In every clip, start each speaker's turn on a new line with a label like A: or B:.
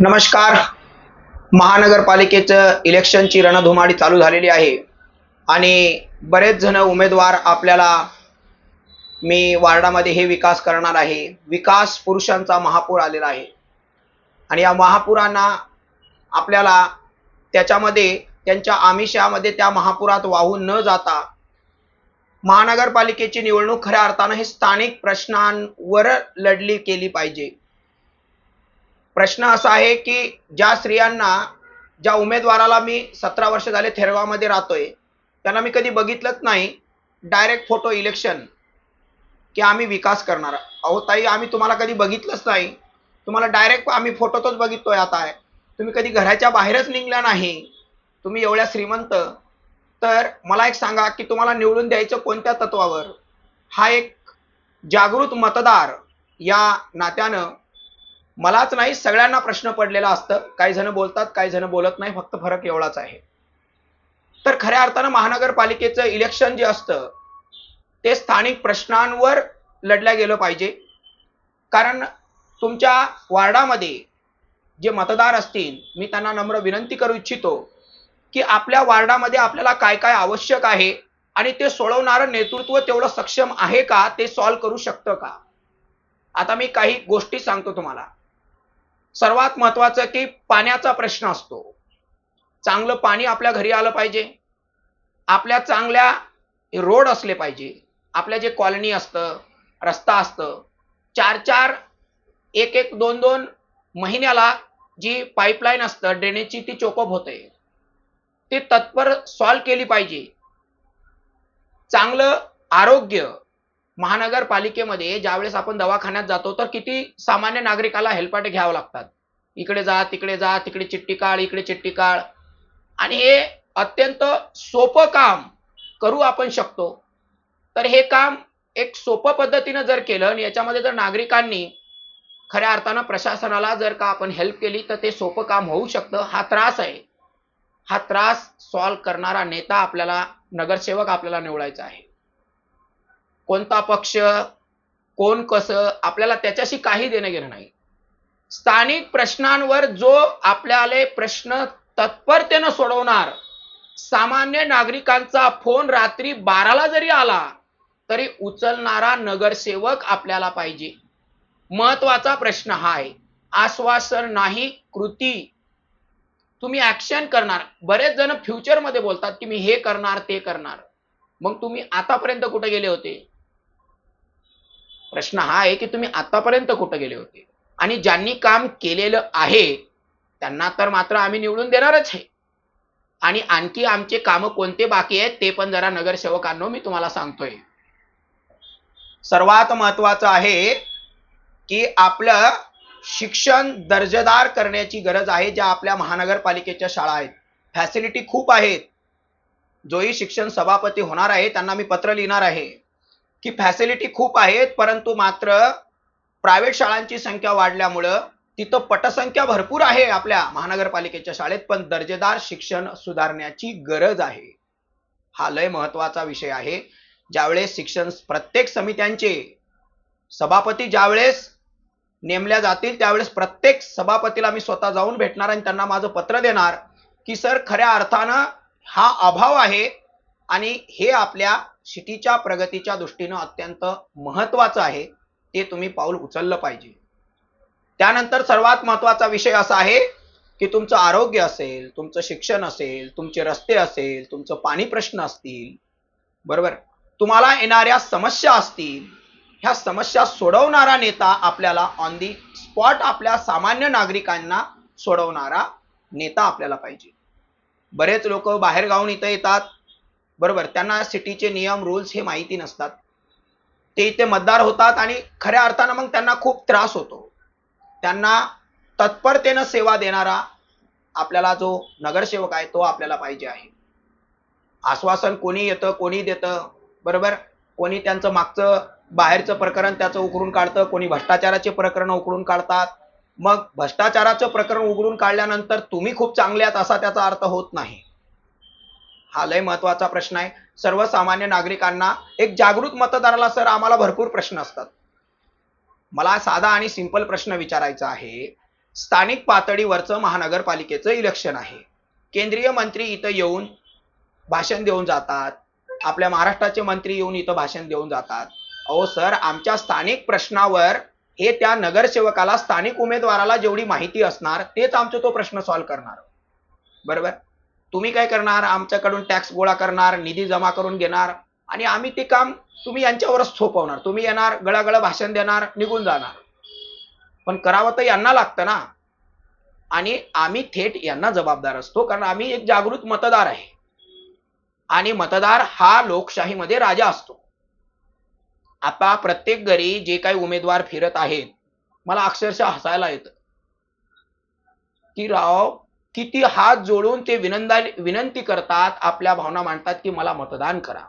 A: नमस्कार. महानगरपालिकेचं इलेक्शनची रणधुमाडी चालू झालेली आहे. आणि बरेच जण उमेदवार आपल्याला मी वार्डामध्ये हे विकास करणार आहे. विकास पुरुषांचा महापूर आलेला आहे. आणि या महापुरांना आपल्याला त्याच्यामध्ये त्यांच्या आमिषामध्ये त्या महापुरात वाहून न जाता महानगरपालिकेची निवडणूक खऱ्या अर्थानं हे स्थानिक प्रश्नांवर लढली केली पाहिजे. प्रश्न असा आहे की ज्या स्त्रियांना ज्या उमेदवाराला मी सतरा वर्ष झाले थेरगावमध्ये राहतोय त्यांना मी कधी बघितलंच नाही. डायरेक्ट फोटो इलेक्शन की आम्ही विकास करणार. अहो ताई आम्ही तुम्हाला कधी बघितलंच नाही. तुम्हाला डायरेक्ट आम्ही फोटोतच बघितलोय आता. आहे तुम्ही कधी घराच्या बाहेरच निघल्या नाही. तुम्ही एवढ्या श्रीमंत. तर मला एक सांगा की तुम्हाला निवडून द्यायचं कोणत्या तत्वावर? हा एक जागृत मतदार या नात्यानं मलाच नाही सगळ्यांना प्रश्न पडलेला असतं. काही जण बोलतात काही जण बोलत नाही फक्त फरक एवढाच आहे. तर खऱ्या अर्थानं महानगरपालिकेचं इलेक्शन जे असतं ते स्थानिक प्रश्नांवर लढल्या गेलं पाहिजे. कारण तुमच्या वार्डामध्ये जे मतदार असतील मी त्यांना नम्र विनंती करू इच्छितो की आपल्या वार्डामध्ये आपल्याला काय काय आवश्यक आहे आणि ते सोडवणारं नेतृत्व तेवढं सक्षम आहे का ते सॉल्व्ह करू शकतं का? आता मी काही गोष्टी सांगतो तुम्हाला. सर्वात महत्वाचं की पाण्याचा प्रश्न असतो. चांगलं पाणी आपल्या घरी आलं पाहिजे. आपल्या चांगल्या रोड असले पाहिजे. आपल्या जे कॉलनी असतं रस्ता असतं चार चार एक एक दोन दोन महिन्याला जी पाईपलाईन असतं ड्रेनेजची ती चोकअप होते. ती तत्पर सॉल्व केली पाहिजे. चांगलं आरोग्य महानगरपालिकेमध्ये ज्यावेळेस आपण दवाखान्यात जातो तर किती सामान्य नागरिकाला हेलपाटे घ्यावं लागतात. इकडे जा तिकडे जा तिकडे चिठ्ठी काढ इकडे चिठ्ठी काढ. आणि हे अत्यंत सोपं काम करू आपण शकतो. तर हे काम एक सोपं पद्धतीनं जर केलं आणि याच्यामध्ये जर नागरिकांनी खऱ्या अर्थानं प्रशासनाला जर का आपण हेल्प केली तर ते सोपं काम होऊ शकतं. हा त्रास आहे. हा त्रास सॉल्व करणारा नेता आपल्याला नगरसेवक आपल्याला निवडायचा आहे. कोणता पक्ष कोण कसं आपल्याला त्याच्याशी काही देणं घेणं नाही. स्थानिक प्रश्नांवर जो आपल्याला प्रश्न तत्परतेनं सोडवणार सामान्य नागरिकांचा फोन रात्री बाराला जरी आला तरी उचलणारा नगरसेवक आपल्याला पाहिजे. महत्त्वाचा प्रश्न हा आहे आश्वासन नाही कृती. तुम्ही ऍक्शन करणार. बरेच जण फ्युचरमध्ये बोलतात की मी हे करणार ते करणार. मग तुम्ही आतापर्यंत कुठे गेले होते? प्रश्न हा आहे की तुम्ही आतापर्यंत कुठे गेले होते? आणि ज्यांनी काम केलेलं आहे त्यांना तर मात्र आम्ही निवडून देणारच आहे. आणि आणखी आमचे कामं कोणते बाकी आहेत ते पण जरा नगरसेवकांनो मी तुम्हाला सांगतोय. सर्वात महत्वाचं आहे की आपलं शिक्षण दर्जेदार करण्याची गरज आहे ज्या आपल्या महानगरपालिकेच्या शाळा आहेत. फॅसिलिटी खूप आहेत. जोही शिक्षण सभापती होणार आहे त्यांना मी पत्र लिहिणार आहे. की फॅसिलिटी खूप आहेत परंतु मात्र प्रायव्हेट शाळांची संख्या वाढल्यामुळं तिथं पटसंख्या भरपूर आहे आपल्या महानगरपालिकेच्या शाळेत पण दर्जेदार शिक्षण सुधारण्याची गरज आहे. हा लय महत्त्वाचा विषय आहे. ज्यावेळेस शिक्षण प्रत्येक समित्यांचे सभापती ज्यावेळेस नेमल्या जातील त्यावेळेस प्रत्येक सभापतीला मी स्वतः जाऊन भेटणार आणि त्यांना माझं पत्र देणार की सर खऱ्या अर्थानं हा अभाव आहे आणि हे आपल्या सिटीच्या प्रगतीच्या दृष्टीनं अत्यंत महत्वाचं आहे ते तुम्ही पाऊल उचललं पाहिजे. त्यानंतर सर्वात महत्त्वाचा विषय असा आहे की तुमचं आरोग्य असेल तुमचं शिक्षण असेल तुमचे रस्ते असेल तुमचं पाणी प्रश्न असतील बरोबर? तुम्हाला येणाऱ्या समस्या असतील ह्या समस्या सोडवणारा नेता आपल्याला ऑन दी स्पॉट आपल्या सामान्य नागरिकांना सोडवणारा नेता आपल्याला पाहिजे. बरेच लोक बाहेर गावून इथं येतात बरोबर. त्यांना सिटीचे नियम रूल्स हे माहिती नसतात. ते इथे मतदार होतात आणि खऱ्या अर्थानं मग त्यांना खूप त्रास होतो. त्यांना तत्परतेनं सेवा देणारा आपल्याला जो नगरसेवक आहे तो आपल्याला पाहिजे आहे. आश्वासन कोणी येतं कोणी देतं बरोबर? कोणी त्यांचं मागचं बाहेरचं प्रकरण त्याचं उकरून काढतं कोणी भ्रष्टाचाराचे प्रकरण उकरून काढतात. मग भ्रष्टाचाराचं प्रकरण उघडून काढल्यानंतर तुम्ही खूप चांगले आहात असा त्याचा अर्थ होत नाही. हा लय महत्त्वाचा प्रश्न आहे. सर्वसामान्य नागरिकांना एक जागृत मतदाराला सर आम्हाला भरपूर प्रश्न असतात. मला साधा आणि सिंपल प्रश्न विचारायचा आहे. स्थानिक पातळीवरचं महानगरपालिकेचं इलेक्शन आहे. केंद्रीय मंत्री इथं येऊन भाषण देऊन जातात. आपल्या महाराष्ट्राचे मंत्री येऊन इथं भाषण देऊन जातात. अहो सर आमच्या स्थानिक प्रश्नावर हे त्या नगरसेवकाला स्थानिक उमेदवाराला जेवढी माहिती असणार तेच आमचा तो प्रश्न सॉल्व्ह करणार. बरोबर? तुम्ही काय करणार? आमच्याकडून टॅक्स गोळा करणार निधी जमा करून घेणार आणि आम्ही ते काम तुम्ही यांच्यावरच सोपवणार. तुम्ही येणार गळागळ भाषण देणार निघून जाणार. पण करावं तर यांना लागतं ना. आणि आम्ही थेट यांना जबाबदार असतो कारण आम्ही एक जागृत मतदार आहे. आणि मतदार हा लोकशाहीमध्ये राजा असतो. आता प्रत्येक घरी जे काही उमेदवार फिरत आहेत मला अक्षरशः हसायला येतं. की राव किती हात जोडून ते विनंदा विनंती करतात आपल्या भावना मांडतात की मला मतदान करा.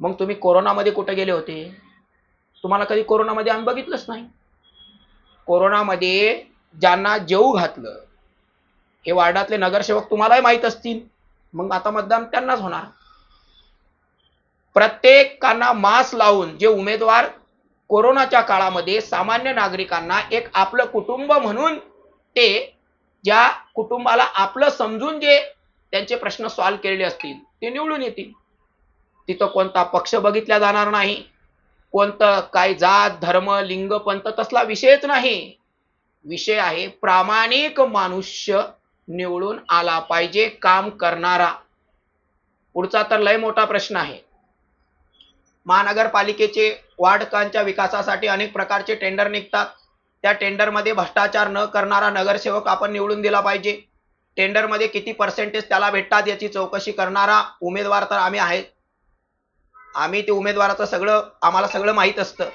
A: मग तुम्ही कोरोनामध्ये कुठे गेले होते? तुम्हाला कधी कोरोनामध्ये आम्ही बघितलंच नाही. कोरोनामध्ये ज्यांना जेऊ घातलं हे वार्डातले नगरसेवक तुम्हालाही माहीत असतील. मग आता मतदान त्यांनाच होणार. प्रत्येकांना मास्क लावून जे उमेदवार कोरोनाच्या काळामध्ये सामान्य नागरिकांना एक आपलं कुटुंब म्हणून ते ज्या कुटुंबाला आपलं समजून जे त्यांचे प्रश्न सॉल्व्ह केलेले असतील ते निवडून येतील. तिथं कोणता पक्ष बघितला जाणार नाही. कोणतं काय जात धर्म लिंग पंत तसला विषयच नाही. विषय आहे प्रामाणिक मनुष्य निवडून आला पाहिजे काम करणारा. पुढचा तर लय मोठा प्रश्न आहे. महानगरपालिकेचे वार्डकांच्या विकासासाठी अनेक प्रकारचे टेंडर निघतात. त्या टेंडरमध्ये भ्रष्टाचार न करणारा नगरसेवक आपण निवडून दिला पाहिजे. टेंडरमध्ये किती पर्सेंटेज त्याला भेटतात याची चौकशी करणारा उमेदवार तर आम्ही आहे आम्ही ते उमेदवाराचं सगळं आम्हाला सगळं माहीत असतं.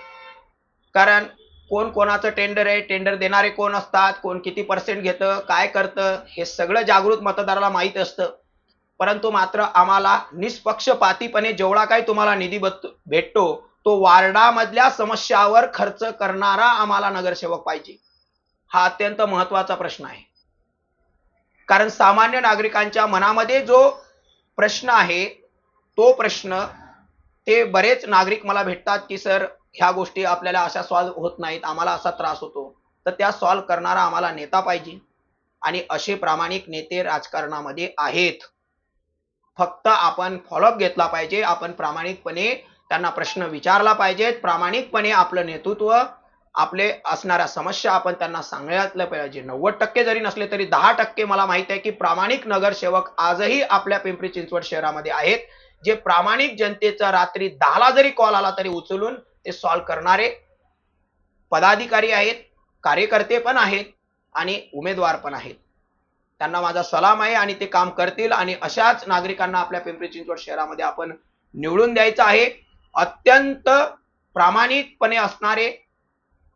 A: कारण कोण कोणाचं टेंडर आहे टेंडर देणारे कोण असतात कोण किती पर्सेंट घेतं काय करतं हे सगळं जागृत मतदाराला माहीत असतं. परंतु मात्र आम्हाला निष्पक्षपातीपणे जेवढा काही तुम्हाला निधी भेटतो तो वार्डामधल्या समस्यावर खर्च करणारा आम्हाला नगरसेवक पाहिजे. हा अत्यंत महत्त्वाचा प्रश्न आहे. कारण सामान्य नागरिकांच्या मनामध्ये जो प्रश्न आहे तो प्रश्न ते बरेच नागरिक मला भेटतात की सर ह्या गोष्टी आपल्याला अशा सॉल्व्ह होत नाहीत आम्हाला असा त्रास होतो. तर त्या सॉल्व्ह करणारा आम्हाला नेता पाहिजे. आणि असे प्रामाणिक नेते राजकारणामध्ये आहेत. फक्त आपण फॉलोअप घेतला पाहिजे आपण प्रामाणिकपणे त्यांना प्रश्न विचारला पाहिजेत. प्रामाणिकपणे आपलं नेतृत्व आपले असणाऱ्या समस्या आपण त्यांना सांगायला पाहिजे. नव्वद टक्के जरी नसले तरी दहा टक्के मला माहीत आहे की प्रामाणिक नगरसेवक आजही आपल्या पिंपरी चिंचवड शहरामध्ये आहेत. जे प्रामाणिक जनतेचा रात्री दहाला जरी कॉल आला तरी उचलून ते सॉल्व्ह करणारे पदाधिकारी आहेत कार्यकर्ते पण आहेत आणि उमेदवार पण आहेत. त्यांना माझा सलाम आहे आणि ते काम करतील आणि अशाच नागरिकांना आपल्या पिंपरी चिंचवड शहरामध्ये आपण निवडून द्यायचं आहे. अत्यंत प्रामाणिकपणे असणारे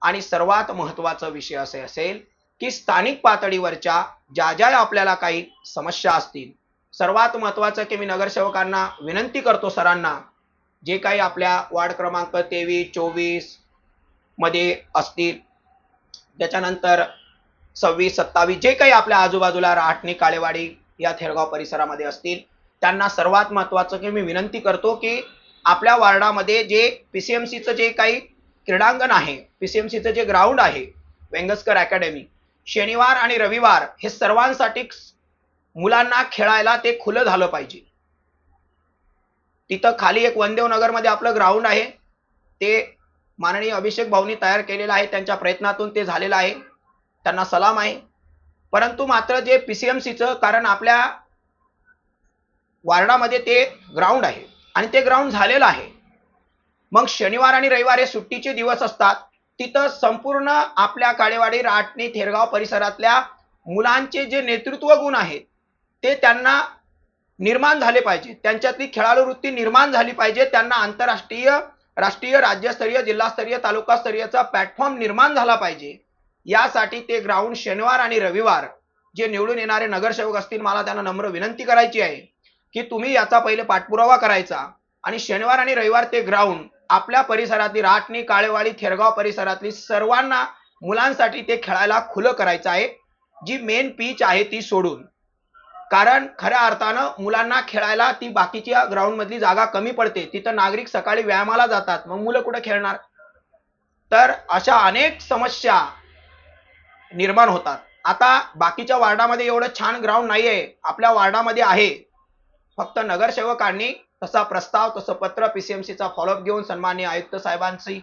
A: आणि सर्वात महत्त्वाचा विषय असे असेल की स्थानिक पातळीवरच्या ज्या ज्या आपल्याला काही समस्या असतील सर्वात महत्वाचं की मी नगरसेवकांना विनंती करतो सरांना जे काही आपल्या वार्ड क्रमांक तेवीस चोवीसमध्ये असतील त्याच्यानंतर सव्वीस सत्तावीस जे काही आपल्या आजूबाजूला राहटणी काळेवाडी या थेरगाव परिसरामध्ये असतील त्यांना सर्वात महत्वाचं की मी विनंती करतो की आपल्या वार्डामध्ये जे पीसीएमसीचं जे काही क्रीडांगण आहे पीसीएमसीचं जे ग्राउंड आहे वेंगसकर अकॅडमी शनिवार आणि रविवार हे सर्वांसाठी मुलांना खेळायला ते खुलं झालं पाहिजे. तिथं खाली एक वनदेव नगरमध्ये आपलं ग्राउंड आहे. ते माननीय अभिषेक भाऊनी तयार केलेलं आहे त्यांच्या प्रयत्नातून ते झालेलं आहे. त्यांना सलाम आहे. परंतु मात्र जे पीसीएमसीचं कारण आपल्या वार्डामध्ये ते ग्राउंड आहे. आणि ते ग्राउंड झालेलं आहे. मग शनिवार आणि रविवार हे सुट्टीचे दिवस असतात. तिथं संपूर्ण आपल्या काळेवाडी राटणी थेरगाव परिसरातल्या मुलांचे जे नेतृत्व गुण आहेत ते त्यांना निर्माण झाले पाहिजे त्यांच्यातली खेळाडू वृत्ती निर्माण झाली पाहिजे त्यांना आंतरराष्ट्रीय राष्ट्रीय राज्यस्तरीय जिल्हास्तरीय तालुकास्तरीयचा प्लॅटफॉर्म निर्माण झाला पाहिजे. यासाठी ते ग्राउंड शनिवार आणि रविवार जे निवडून येणारे नगरसेवक असतील मला त्यांना नम्र विनंती करायची आहे. की तुम्ही याचा पहिले पाठपुरावा करायचा. आणि शनिवार आणि रविवार ते ग्राउंड आपल्या परिसरातली राटणी काळेवाडी थेरगाव परिसरातली सर्वांना मुलांसाठी ते खेळायला खुलं करायचं आहे. जी मेन पीच आहे ती सोडून. कारण खऱ्या अर्थानं मुलांना खेळायला ती बाकीच्या ग्राउंडमधली जागा कमी पडते. तिथं नागरिक सकाळी व्यायामाला जातात. मग मुलं कुठे खेळणार? तर अशा अनेक समस्या निर्माण होतात. आता बाकीच्या वार्डामध्ये एवढं छान ग्राउंड नाही आहे आपल्या वार्डामध्ये आहे. फक्त नगरसेवकांनी तसा प्रस्ताव तसं पत्र पीसीएमसीचा फॉलोअप घेऊन सन्मान्य आयुक्त साहेबांशी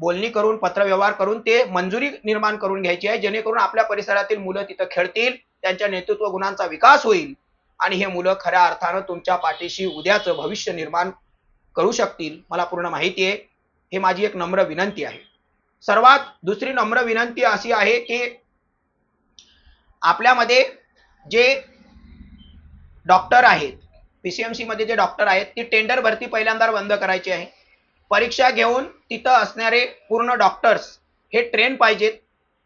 A: बोलणी करून पत्रव्यवहार करून ते मंजुरी निर्माण करून घ्यायची आहे. जेणेकरून आपल्या परिसरातील मुलं तिथं खेळतील त्यांच्या नेतृत्व गुणांचा विकास होईल आणि हे मुलं खऱ्या अर्थानं तुमच्या पाठीशी उद्याचं भविष्य निर्माण करू शकतील. मला पूर्ण माहिती आहे. हे माझी एक नम्र विनंती आहे. सर्वात दुसरी नम्र विनंती अशी आहे की आपल्यामध्ये जे डॉक्टर आहेत. पीसीएमसी मध्ये जे डॉक्टर आहेत ती टेंडर भरती पहिल्यांदा बंद करायची आहे. परीक्षा घेऊन तिथं असणारे पूर्ण डॉक्टर्स हे ट्रेन पाहिजेत.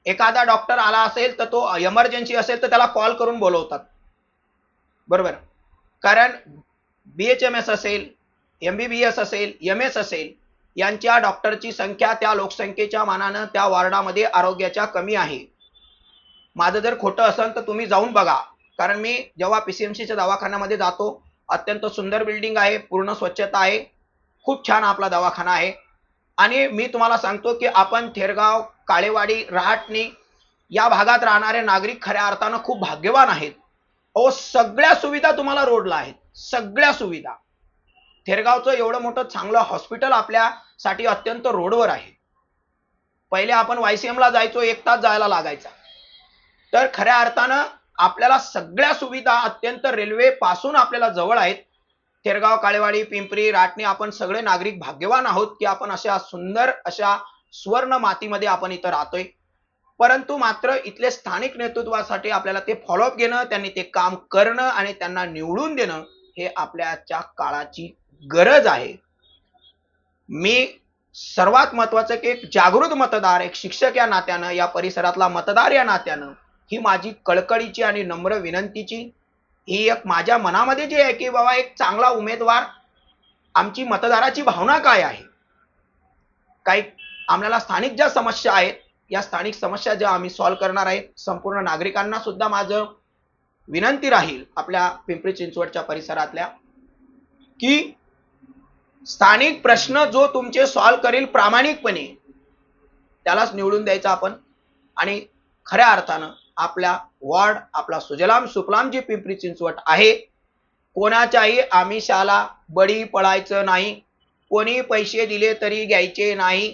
A: एखादा डॉक्टर आला असेल तर तो एमर्जन्सी असेल तर त्याला कॉल करून बोलवतात. बरोबर? कारण बी एच एम एस असेल एम बी बी एस असेल एम एस असेल यांच्या डॉक्टरची संख्या त्या लोकसंख्येच्या मानानं त्या वॉर्डामध्ये आरोग्याच्या कमी आहे. माझं जर खोटं असेल तर तुम्ही जाऊन बघा. कारण मी जेव्हा पीसीएमसीच्या दवाखान्यामध्ये जातो अत्यंत सुंदर बिल्डिंग आहे पूर्ण स्वच्छता आहे खूप छान आपला दवाखाना आहे. आणि मी तुम्हाला सांगतो की आपण थेरगाव काळेवाडी रहाटणी या भागात राहणारे नागरिक खऱ्या अर्थानं खूप भाग्यवान आहेत. अहो सगळ्या सुविधा तुम्हाला रोडला आहेत. सगळ्या सुविधा. थेरगावचं एवढं मोठं चांगलं हॉस्पिटल आपल्यासाठी अत्यंत रोडवर आहे. पहिले आपण वाय सी ला जायचो एक तास जायला लागायचा. तर खऱ्या अर्थानं आपल्याला सगळ्या सुविधा अत्यंत रेल्वे पासून आपल्याला जवळ आहेत. थेरगाव काळेवाडी पिंपरी राटणी आपण सगळे नागरिक भाग्यवान आहोत की आपण अशा सुंदर अशा स्वर्ण मातीमध्ये आपण इथं राहतोय. परंतु मात्र इथले स्थानिक नेतृत्वासाठी आपल्याला ते फॉलोअप घेणं त्यांनी ते काम करणं आणि त्यांना निवडून देणं हे आपल्याच्या काळाची गरज आहे. मी सर्वात महत्वाचं की एक जागृत मतदार एक शिक्षक या नात्यानं या परिसरातला मतदार या नात्यानं ही माझी कळकळीची आणि नम्र विनंतीची ही एक माझ्या मनामध्ये जे आहे की बाबा एक चांगला उमेदवार आमची मतदाराची भावना काय आहे? काही आम्हाला स्थानिक ज्या समस्या आहेत या स्थानिक समस्या ज्या आम्ही सॉल्व्ह करणार आहेत संपूर्ण नागरिकांना सुद्धा माझं विनंती राहील आपल्या पिंपरी चिंचवडच्या परिसरातल्या की स्थानिक प्रश्न जो तुमचे सॉल्व्ह करेल प्रामाणिकपणे त्यालाच निवडून द्यायचा आपण आणि खऱ्या अर्थानं आपल्या वॉर्ड आपला सुजलाम सुफलाम जी पिंपरी चिंचवट आहे कोणाच्याही आमिषाला बळी पडायचं नाही कोणी पैसे दिले तरी घ्यायचे नाही.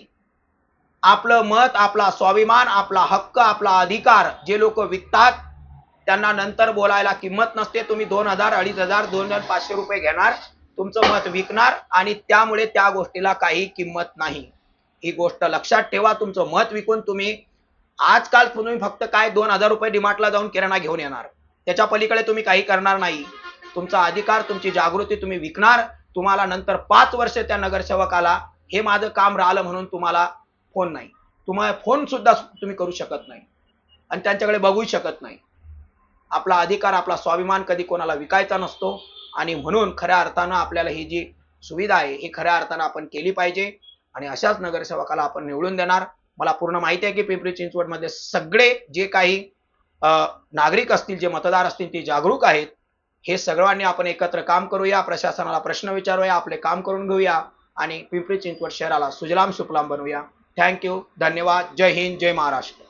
A: आपलं मत आपला स्वाभिमान आपला हक्क आपला अधिकार जे लोक विकतात त्यांना नंतर बोलायला किंमत नसते. तुम्ही दोन हजार अडीच हजार दोन हजार पाचशे रुपये घेणार तुमचं मत विकणार आणि त्यामुळे त्या गोष्टीला काही किंमत नाही. ही गोष्ट लक्षात ठेवा. तुमचं मत विकून तुम्ही आजकाल तुम्ही फक्त काय दोन हजार रुपये डिमार्टला जाऊन किराणा घेऊन येणार. त्याच्या पलीकडे तुम्ही काही करणार नाही. तुमचा अधिकार तुमची जागृती तुम्ही विकणार. तुम्हाला नंतर पाच वर्ष त्या नगरसेवकाला हे माझं काम राहिलं म्हणून तुम्हाला फोन नाही. तुम्हाला फोन सुद्धा तुम्ही करू शकत नाही. आणि त्यांच्याकडे बघू शकत नाही. आपला अधिकार आपला स्वाभिमान कधी कोणाला विकायचा नसतो. आणि म्हणून खऱ्या अर्थानं आपल्याला ही जी सुविधा आहे ही खऱ्या अर्थानं आपण केली पाहिजे. आणि अशाच नगरसेवकाला आपण निवडून देणार. मला पूर्ण माहिती आहे की पिंपरी चिंचवडमध्ये सगळे जे काही नागरिक असतील जे मतदार असतील ते जागरूक आहेत. हे सगळ्यांनी आपण एकत्र काम करूया प्रशासनाला प्रश्न विचारूया आपले काम करून घेऊया आणि पिंपरी चिंचवड शहराला सुजलाम सुफलाम बनवूया. थँक्यू धन्यवाद. जय हिंद जय महाराष्ट्र.